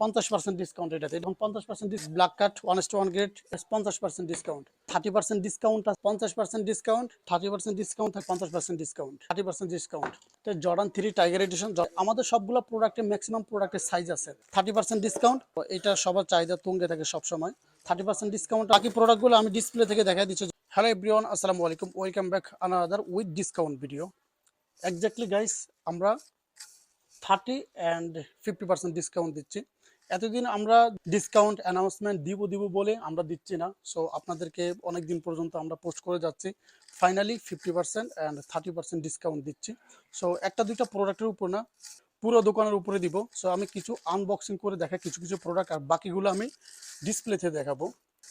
পঞ্চাশ percent discount এটাতে। এবং পঞ্চাশ percent black cat one to one grade পঞ্চাশ percent discount thirty percent discount পঞ্চাশ percent discount thirty percent discount পঞ্চাশ percent discount thirty percent discount তো জর্ডান থ্রি টাইগার এডিশন আমাদের সবগুলো প্রোডাক্টের ম্যাক্সিমাম প্রোডাক্টের সাইজ আছে। থার্টি পার্সেন্ট ডিসকাউন্ট এটা সবার চাহিদা তুঙ্গে থাকে সবসময়। থার্টি পার্সেন্ট ডিসকাউন্ট বাকি প্রোডাক্টগুলো আমি ডিসপ্লে থেকে দেখা দিচ্ছি। হ্যালো এভরিওয়ান আসসালামু আলাইকুম। Welcome back another with discount video exactly guys আমরা thirty and fifty percent discount দিচ্ছি। এতদিন আমরা ডিসকাউন্ট অ্যানাউন্সমেন্ট দিব দিব বলে আমরা দিচ্ছি না। সো আপনাদেরকে অনেক দিন পর্যন্ত আমরা পোস্ট করে যাচ্ছি। Finally fifty percent and thirty percent discount দিচ্ছি। সো একটা দুইটা প্রোডাক্টের উপর না, পুরো দোকানের উপরে দিব। সো আমি কিছু আনবক্সিং করে দেখা কিছু কিছু প্রোডাক্ট আর বাকিগুলো আমি ডিসপ্লেতে দেখাবো।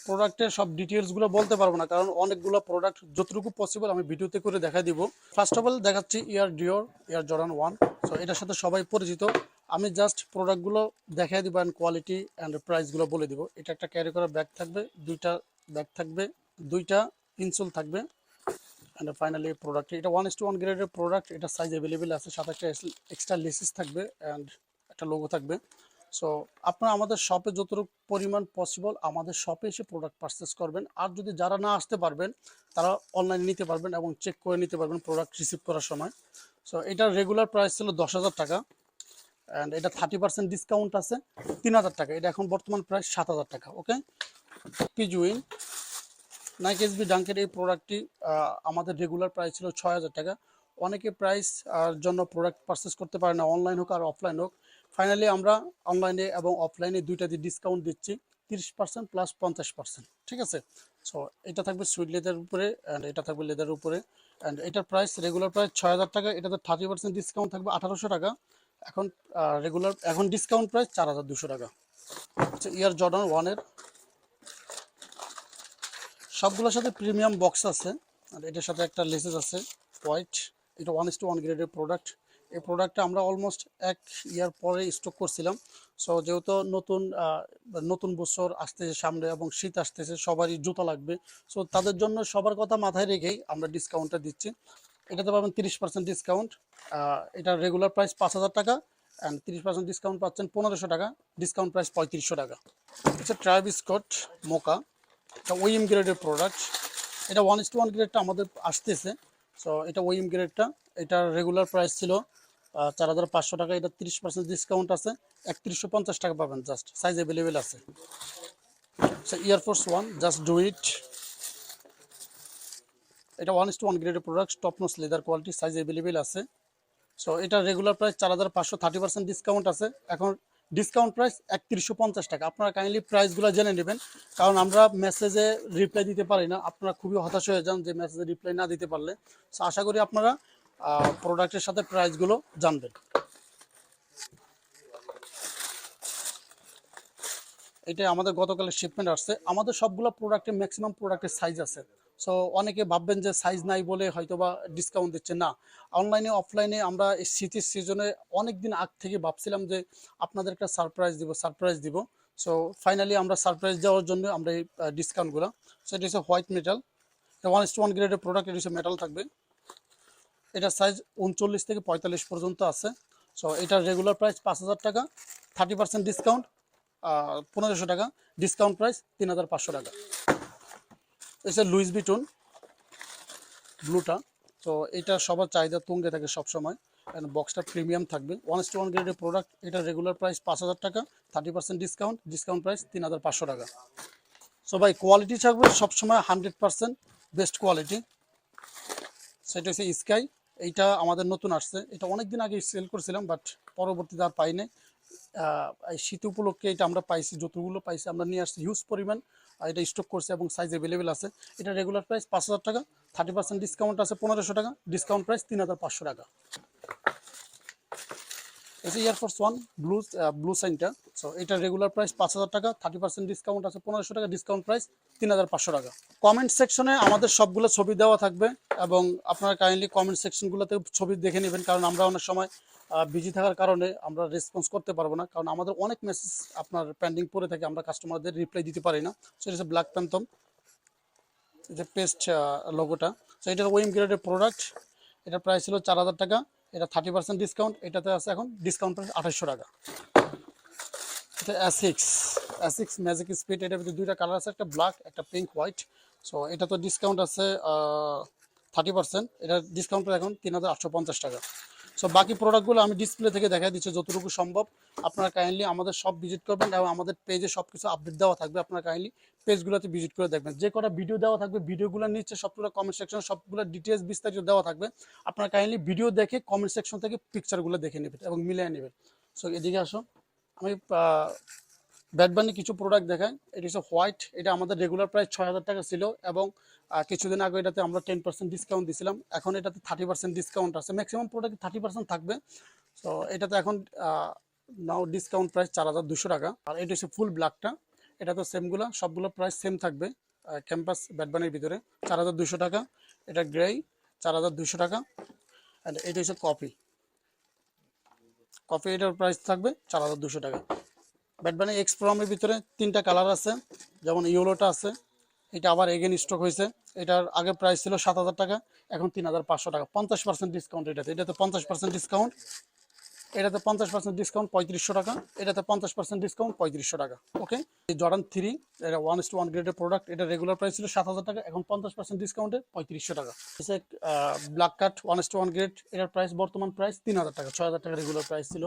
প্রোডাক্টের সব ডিটেলসগুলো বলতে পারব না, কারণ অনেকগুলো প্রোডাক্ট যতটুকু পসিবল আমি ভিডিওতে করে দেখা দিব। ফার্স্ট অফ অল দেখাচ্ছি ইয়ার ডিওর ইয়ার জরান ওয়ান সো এটার সাথে সবাই পরিচিত। আমি জাস্ট প্রোডাক্টগুলো দেখাই দিব অ্যান্ড কোয়ালিটি অ্যান্ড প্রাইসগুলো বলে দিব। এটা একটা ক্যারি করা ব্যাগ থাকবে, দুইটা ব্যাগ থাকবে, দুইটা ইনসোল থাকবে অ্যান্ড ফাইনালি প্রোডাক্ট এটা ওয়ান টু ওয়ান গ্রেডের প্রোডাক্ট এটা সাইজ অ্যাভেলেবেল আছে সাথে একটা এক্সট্রা লেসিস থাকবে অ্যান্ড একটা লোগো থাকবে। সো আপনারা আমাদের শপে যতটুকু পরিমাণ পসিবল আমাদের শপে এসে প্রোডাক্ট পারচেস করবেন। আর যদি যারা না আসতে পারবেন, তারা অনলাইনে নিতে পারবেন এবং চেক করে নিতে পারবেন প্রোডাক্ট রিসিভ করার সময়। সো এটার রেগুলার প্রাইস ছিল দশ হাজার টাকা। অ্যান্ড এটা থার্টি পার্সেন্ট ডিসকাউন্ট আছে, তিন হাজার টাকা। এটা এখন বর্তমান প্রাইস সাত হাজার টাকা ওকে পিজুইন নাইক এসবি ডাঙ্কের এই প্রোডাক্টটি আমাদের রেগুলার প্রাইস ছিল ছয় হাজার টাকা। অনেকে প্রাইস জন্য প্রোডাক্ট পারচেস করতে পারে না অনলাইন হোক আর অফলাইন হোক। ফাইনালি আমরা অনলাইনে এবং অফলাইনে দুইটা দিয়ে ডিসকাউন্ট দিচ্ছি, তিরিশ পার্সেন্ট প্লাস পঞ্চাশ পার্সেন্ট ঠিক আছে? সো এটা থাকবে সুইট লেদার উপরে অ্যান্ড এটা থাকবে লেদার উপরে। অ্যান্ড এটার প্রাইস রেগুলার প্রাইস ছয় হাজার টাকা, এটাতে থার্টি পার্সেন্ট ডিসকাউন্ট থাকবে আঠারোশো টাকা। এখন রেগুলার এখন ডিসকাউন্ট প্রাইস চার হাজার দুশো টাকা। আচ্ছা ইয়ার জর্ডান ওয়ানের সবগুলোর সাথে প্রিমিয়াম বক্স আছে, আর এটার সাথে একটা লেসেস আছে হোয়াইট এটা ওয়ান ইস টু ওয়ান গ্রেডের প্রোডাক্ট এই প্রোডাক্টটা আমরা অলমোস্ট এক ইয়ার পরে স্টক করছিলাম। সো যেহেতু নতুন নতুন বছর আসতেছে সামনে এবং শীত আসতেছে, সবারই জুতা লাগবে। সো তাদের জন্য সবার কথা মাথায় রেখেই আমরা ডিসকাউন্টটা দিচ্ছি। এটাতে পাবেন তিরিশ পার্সেন্ট ডিসকাউন্ট এটার রেগুলার প্রাইস পাঁচ হাজার টাকা অ্যান্ড তিরিশ পার্সেন্ট ডিসকাউন্ট পাচ্ছেন পনেরোশো টাকা ডিসকাউন্ট প্রাইস পঁয়ত্রিশশো টাকা। হচ্ছে ট্রাইবিস্কট মোকা এটা ওইএম গ্রেডের প্রোডাক্ট এটা ওয়ান ইস টু ওয়ান গ্রেডটা আমাদের আসতেছে সো এটা ওইএম গ্রেডটা এটার রেগুলার প্রাইস ছিল চার হাজার পাঁচশো টাকা, এটা তিরিশ পার্সেন্ট ডিসকাউন্ট আছে, একত্রিশশো পঞ্চাশ টাকা পাবেন জাস্ট সাইজ অ্যাভেলেবেল আছে। Air Force one just do it এটা ওয়ান টু ওয়ান গ্রেডের প্রোডাক্ট টপনোস লেদার কোয়ালিটি সাইজ অ্যাভেলেবেল আছে। সো এটা রেগুলার প্রাইস চার হাজার পাঁচশো থার্টি পার্সেন্ট ডিসকাউন্ট আছে। এখন ডিসকাউন্ট প্রাইস একত্রিশশো পঞ্চাশ টাকা। আপনারা কাইন্ডলি প্রাইসগুলো জেনে নেবেন। কারণ আমরা মেসেজে রিপ্লাই দিতে পারি না। আপনারা খুবই হতাশ হয়ে যান যে মেসেজে রিপ্লাই না দিতে পারলে। সো আশা করি আপনারা প্রোডাক্টের সাথে প্রাইসগুলো জানবেন। এটা আমাদের গতকালের শিপমেন্ট আসছে। আমাদের সবগুলো প্রোডাক্টের ম্যাক্সিমাম প্রোডাক্টের সাইজ আছে। সো অনেকে ভাববেন যে সাইজ নাই বলে হয়তো বা ডিসকাউন্ট দিচ্ছে না অনলাইনে অফলাইনে আমরা এই শীতের সিজনে অনেক দিন আগ থেকে ভাবছিলাম যে আপনাদের একটা সারপ্রাইজ দিব সারপ্রাইজ দিব। সো ফাইনালি আমরা সারপ্রাইজ দেওয়ার জন্য আমরা এই ডিসকাউন্টগুলো সো এটা হচ্ছে white metal one is to one গ্রেডের প্রোডাক্ট এটা হচ্ছে মেটাল থাকবে। এটা সাইজ উনচল্লিশ থেকে পঁয়তাল্লিশ পর্যন্ত আছে। সো এটার রেগুলার প্রাইস পাঁচ হাজার টাকা থার্টি পার্সেন্ট ডিসকাউন্ট পনেরোশো টাকা। ডিসকাউন্ট প্রাইস তিন হাজার পাঁচশো টাকা। এসে লুইস বিটন ব্লুটা তো এটা সবার চাহিদা তুঙ্গে থাকে সবসময়। বক্সটা প্রিমিয়াম থাকবে। ওয়ান টু ওয়ান গ্রেডের প্রোডাক্ট এটা রেগুলার প্রাইস পাঁচ হাজার টাকা। Thirty percent discount discount price তিন হাজার পাঁচশো টাকা। সো ভাই কোয়ালিটি থাকবে সবসময় হান্ড্রেড পার্সেন্ট বেস্ট কোয়ালিটি সেটা হচ্ছে স্কাই এইটা আমাদের নতুন আসছে। এটা অনেক দিন আগে সেল করছিলাম বাট পরবর্তীতে আর পাইনি। শীত উপলক্ষে এটা আমরা পাইছি, যতগুলো পাইছি আমরা নিয়ে আসছি হিউজ পরিমাণ। এটা স্টক করছে এবং সাইজ অ্যাভেলেবেল আছে। এটা রেগুলার প্রাইস পাঁচ হাজার টাকা থার্টি পার্সেন্ট ডিসকাউন্ট আছে পনেরোশো টাকা ডিসকাউন্ট প্রাইস তিন হাজার পাঁচশো টাকা। এসে Air Force one blue blue সাইনটা so এটা রেগুলার প্রাইস পাঁচ হাজার টাকা থার্টি পার্সেন্ট ডিসকাউন্ট আছে, পনেরোশো টাকা ডিসকাউন্ট প্রাইস তিন হাজার পাঁচশো টাকা। কমেন্ট সেকশনে আমাদের সবগুলো ছবি দেওয়া থাকবে এবং আপনারা কাইন্ডলি কমেন্ট সেকশনগুলোতে ছবি দেখে নেবেন, কারণ আমরা অনেক সময় বিজি থাকার কারণে আমরা রেসপন্স করতে পারব না, কারণ আমাদের অনেক মেসেজ আপনার পেন্ডিং পড়ে থাকে, আমরা কাস্টমারদের রিপ্লাই দিতে পারি না। সেটা হচ্ছে ব্ল্যাক প্যান্থম যে পেস্ট লোগোটা সো এটা ওয়েম গ্রেডের প্রোডাক্ট এটা প্রাইস ছিল চার হাজার টাকা। এটা থার্টি পার্সেন্ট ডিসকাউন্ট এটাতে আছে এখন ডিসকাউন্ট প্রাইস আঠাশশো টাকা। এটা অ্যাসিক্স অ্যাসিক্স ম্যাজিক স্পিড এটার ভিতরে দুইটা কালার আছে, একটা ব্ল্যাক একটা পিঙ্ক হোয়াইট সো এটা তো ডিসকাউন্ট আছে থার্টি পার্সেন্ট এটার ডিসকাউন্ট এখন তিন হাজার পঞ্চাশ টাকা। সো বাকি প্রোডাক্টগুলো আমি ডিসপ্লে থেকে দেখা দিচ্ছি যতটুকু সম্ভব। আপনারা কাইন্ডলি আমাদের সব ভিজিট করবেন এবং আমাদের পেজে সব কিছু আপডেট দেওয়া থাকবে। আপনারা কাইন্ডলি পেজগুলোতে ভিজিট করে দেখবেন। যে কটা ভিডিও দেওয়া থাকবে ভিডিওগুলো নিচ্ছে সবগুলো কমেন্ট সেকশন সবগুলো ডিটেলস বিস্তারিত দেওয়া থাকবে। আপনারা কাইন্ডলি ভিডিও দেখে কমেন্ট সেকশন থেকে পিকচারগুলো দেখে নেবেন এবং মিলিয়ে নেবেন। সো এদিকে আসো আমি ব্যাটবানি কিছু প্রোডাক্ট দেখাই। এটা হচ্ছে হোয়াইট এটা আমাদের রেগুলার প্রায় ছয় হাজার টাকা ছিল এবং কিছুদিন আগে এটাতে আমরা টেন পার্সেন্ট ডিসকাউন্ট দিছিলাম। এখন এটাতে থার্টি পার্সেন্ট ডিসকাউন্ট আছে। ম্যাক্সিমাম প্রোডাক্ট থার্টি পার্সেন্ট থাকবে। তো এটাতে এখন নাও ডিসকাউন্ট প্রাইস চার হাজার দুশো টাকা। আর এটা হচ্ছে ফুল ব্ল্যাকটা এটা তো সেমগুলো সবগুলো প্রাইস সেম থাকবে ক্যাম্পাস ব্যাটবানির ভিতরে। চার হাজার দুশো টাকা। এটা গ্রে চার হাজার দুশো টাকা। অ্যান্ড এটা হচ্ছে কপি কপি এটার প্রাইস থাকবে চার হাজার দুশো টাকা। ব্যাটবানি এক্স প্রোমের ভিতরে তিনটা কালার আছে। যেমন ইয়েলোটা আছে। এটা আবার এগেন স্টক হয়েছে। এটার আগে প্রাইস ছিল সাত হাজার টাকা, এখন তিন হাজার পাঁচশো টাকা। পঞ্চাশ পার্সেন্ট ডিসকাউন্ট এটাতে। এটাতে পঞ্চাশ পার্সেন্ট ডিসকাউন্ট এটাতে পঞ্চাশ পার্সেন্ট ডিসকাউন্ট পঁয়ত্রিশশো টাকা, এটাতে পঞ্চাশ পার্সেন্ট ডিসকাউন্ট পঁয়ত্রিশশো টাকা ওকে জর্ডান থ্রি এটা ওয়ান টু ওয়ান গ্রেডের প্রোডাক্ট এটা রেগুলার প্রাইস ছিল সাত হাজার টাকা, এখন পঞ্চাশ পার্সেন্ট ডিসকাউন্টে পঁয়ত্রিশশো টাকা। Black cat one to one grade এটার প্রাইস বর্তমান প্রাইস তিন হাজার টাকা, ছয় হাজার টাকা রেগুলার প্রাইস ছিল।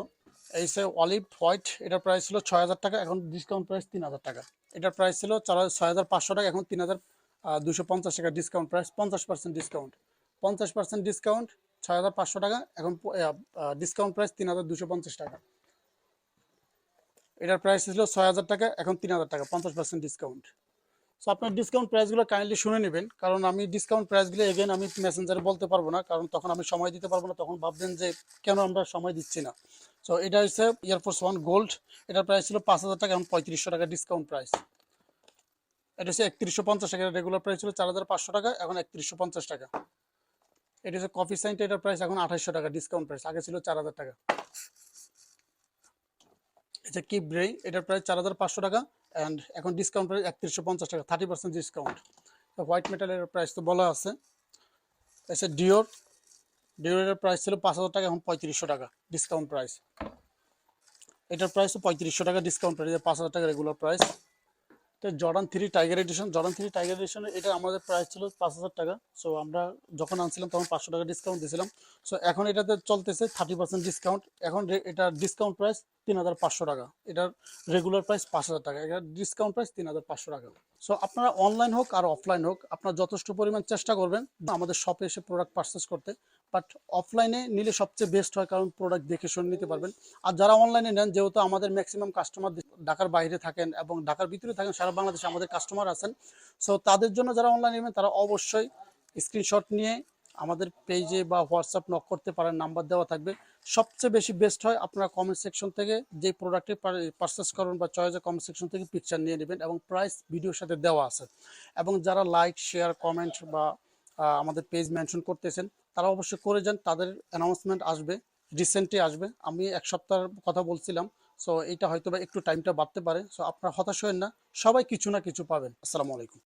এই সে অলিভ হোয়াইট এটার প্রাইস ছিল ছয় হাজার টাকা, এখন ডিসকাউন্ট প্রাইস তিন হাজার টাকা। এটার প্রাইস ছিল চার ছয় হাজার পাঁচশো টাকা, এখন তিন হাজার দুশো পঞ্চাশ টাকা ডিসকাউন্ট প্রাইস পঞ্চাশ পার্সেন্ট ডিসকাউন্ট পঞ্চাশ পার্সেন্ট ডিসকাউন্ট ছয় হাজার পাঁচশো টাকা, এখন ডিসকাউন্ট প্রাইস তিন হাজার দুশো পঞ্চাশ টাকা। এটার প্রাইস ছিল ছয় হাজার টাকা, এখন তিন হাজার টাকা, পঞ্চাশ পার্সেন্ট ডিসকাউন্ট সো আপনার ডিসকাউন্ট প্রাইসগুলো কাইন্ডলি শুনে নেবেন, কারণ আমি ডিসকাউন্ট প্রাইসগুলো এগেন আমি মেসেঞ্জারে বলতে পারব না, কারণ তখন আমি সময় দিতে পারব না, তখন ভাববেন যে কেন আমরা সময় দিচ্ছি না। সো এটা হচ্ছে এয়ারফোর্স ওয়ান গোল্ড এটার প্রাইস ছিল পাঁচ হাজার টাকা, এখন পঁয়ত্রিশশো টাকা ডিসকাউন্ট প্রাইস এটা হচ্ছে একত্রিশশো পঞ্চাশ টাকা। রেগুলার প্রাইস ছিল চার হাজার পাঁচশো টাকা, এখন একত্রিশশো পঞ্চাশ টাকা। এটা হচ্ছে কফি সাইন্ট এটার প্রাইস এখন আঠাশশো টাকা ডিসকাউন্ট প্রাইস আগে ছিল চার হাজার টাকা। এটা কি ব্রেই এটার প্রাইস চার হাজার পাঁচশো টাকা অ্যান্ড এখন ডিসকাউন্ট প্রাইস একত্রিশশো পঞ্চাশ টাকা থার্টি পার্সেন্ট ডিসকাউন্ট হোয়াইট মেটালের প্রাইস তো বলা আছে। এসে ডিওর ডিওরের প্রাইস ছিল পাঁচ হাজার টাকা, এখন পঁয়ত্রিশশো টাকা ডিসকাউন্ট প্রাইস এটার প্রাইস তো পঁয়ত্রিশশো টাকা ডিসকাউন্ট প্রাইস পাঁচ হাজার টাকা রেগুলার প্রাইস তো Jordan three tiger edition, Jordan three tiger edition এটা আমাদের প্রাইস ছিল পাঁচ হাজার টাকা। সো আমরা যখন আনছিলাম তখন পাঁচশো টাকা ডিসকাউন্ট দিয়েছিলাম। সো এখন এটাতে চলতেছে থার্টি পার্সেন্ট ডিসকাউন্ট এখন এটা ডিসকাউন্ট প্রাইস তিন হাজার পাঁচশো টাকা। এটার রেগুলার প্রাইস পাঁচ হাজার টাকা। এটার ডিসকাউন্ট প্রাইস তিন হাজার পাঁচশো টাকা। সো আপনারা অনলাইন হোক আর অফলাইন হোক, আপনারা যথেষ্ট পরিমাণ চেষ্টা করবেন আমাদের শপে এসে প্রোডাক্ট পারচেস করতে। বাট অফলাইনে নিলে সবচেয়ে বেস্ট হয় কারণ প্রোডাক্ট দেখে শুনে নিতে পারবেন। আর যারা অনলাইনে নেন, যেহেতু আমাদের ম্যাক্সিমাম কাস্টমার ঢাকার বাইরে থাকেন এবং ঢাকার ভিতরে থাকেন, সারা বাংলাদেশে আমাদের কাস্টমার আছেন সো তাদের জন্য যারা অনলাইনে নেবেন, তারা অবশ্যই স্ক্রিনশট নিয়ে আমাদের পেজে বা হোয়াটসঅ্যাপ নক করতে পারেন নাম্বার দেওয়া থাকবে। সবচেয়ে বেশি বেস্ট হয় আপনারা কমেন্ট সেকশন থেকে যে প্রোডাক্টটি পারচেস করুন বা চয়েসে কমেন্ট সেকশন থেকে পিকচার নিয়ে নেবেন এবং প্রাইস ভিডিওর সাথে দেওয়া আছে। এবং যারা লাইক শেয়ার কমেন্ট বা আমাদের পেজ মেনশন করতেছেন তারা অবশ্যই করে যান, তাদের অ্যানাউন্সমেন্ট আসবে রিসেন্টলি আসবে। আমি এক সপ্তাহের কথা বলছিলাম সো এটা হয়তো বা একটু টাইমটা বাড়তে পারে। সো আপনারা হতাশ হয়েন না, সবাই কিছু না কিছু পাবেন। আসসালামু আলাইকুম।